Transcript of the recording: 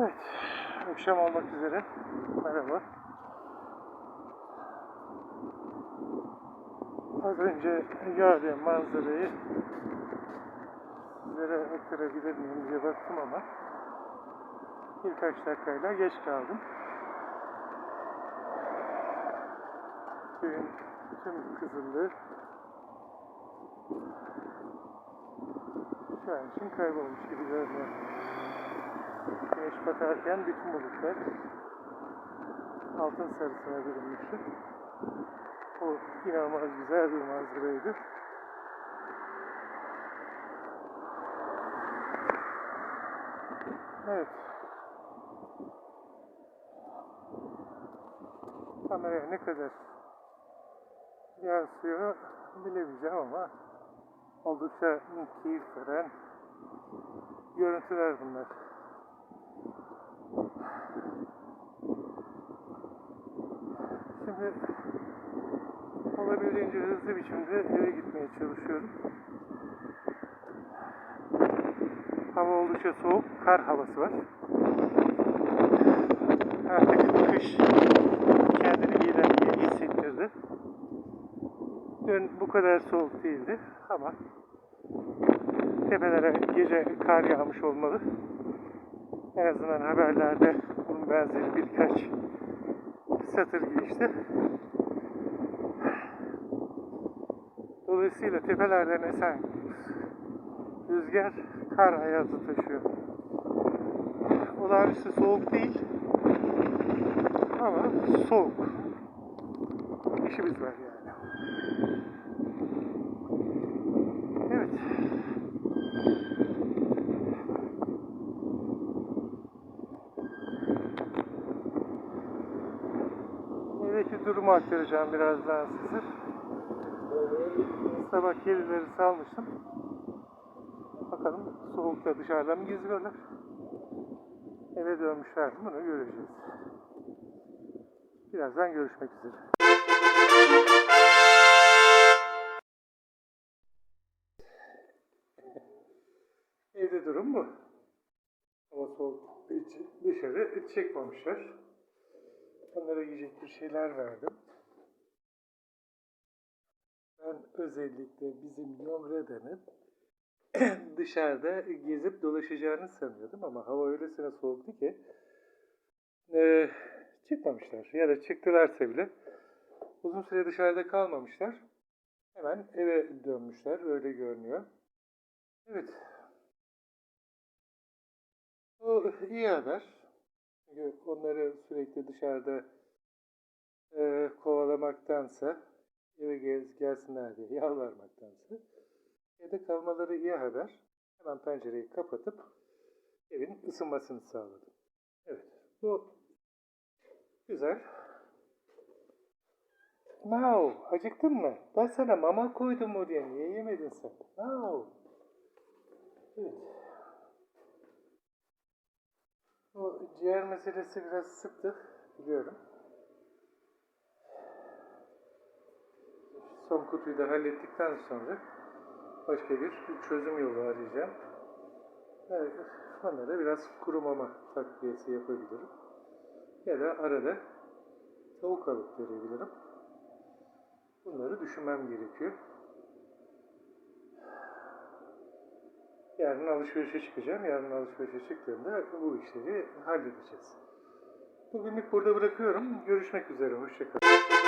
Evet, akşam olmak üzere. Merhaba. Az önce gördüğüm manzarayı sizlere aktarabilir miyim diye baktım ama birkaç dakikayla geç kaldım. Köyün tüm kızıllığı şu an için kaybolmuş gibi görünüyor. Güneş batarken bütün bulutlar altın sarısına bürünmüştü. O inanılmaz güzel bir manzaraydı. Evet. Kameraya ne kadar yansıyor bilemeyeceğim ama oldukça keyif veren görüntüler bunlar. Şimdi olabildiğince hızlı biçimde eve gitmeye çalışıyorum. Hava oldukça soğuk, kar havası var. Artık kış kendini birden bir hissettirdi. Dün bu kadar soğuk değildi ama tepelere gece kar yağmış olmalı. En azından haberlerde bunun benzeri birkaç satır geçti. Dolayısıyla tepelerden esen rüzgar kar ayazı taşıyor. Olağanüstü soğuk değil ama soğuk. İşimiz var yani. Evet. Evdeki durumu aktaracağım birazdan size. Sabah kedileri salmıştım. Bakalım soğukta dışarıda mı geziyorlar? Eve dönmüşler mi? Bunu göreceğiz. Birazdan görüşmek üzere. Evde durum bu. Hava soğuk için dışarı çıkmamışlar. Onlara yiyecek bir şeyler verdim. Ben özellikle bizim Yomrede'nin dışarıda gezip dolaşacağını sanıyordum ama hava öylesine soğuktu ki eee, çıkmamışlar. Ya da çıktılarsa bile uzun süre dışarıda kalmamışlar. Hemen eve dönmüşler. Öyle görünüyor. Evet. Bu iyi haber. Çünkü onları sürekli dışarıda eee, kovalamaktansa eve gez, gelsinler diye yalvarmaktansa evde kalmaları iyi haber. Hemen pencereyi kapatıp evin ısınmasını sağladım. Evet. Bu güzel. Mau, acıktın mı? Ben sana mama koydum oraya. Niye yemedin sen? Mau. Evet. Bu ciğer meselesi biraz sıktı. Biliyorum. Son kutuyu da hallettikten sonra başka bir çözüm yolu arayacağım. Evet, onlara biraz kuru mama takviyesi yapabilirim. Ya da arada tavuk alıp verebilirim. Bunları düşünmem gerekiyor. Yarın alışverişe çıkacağım. Yarın alışverişe çıktığımda bu işleri halledeceğiz. Bugünlük burada bırakıyorum. Görüşmek üzere. Hoşçakalın.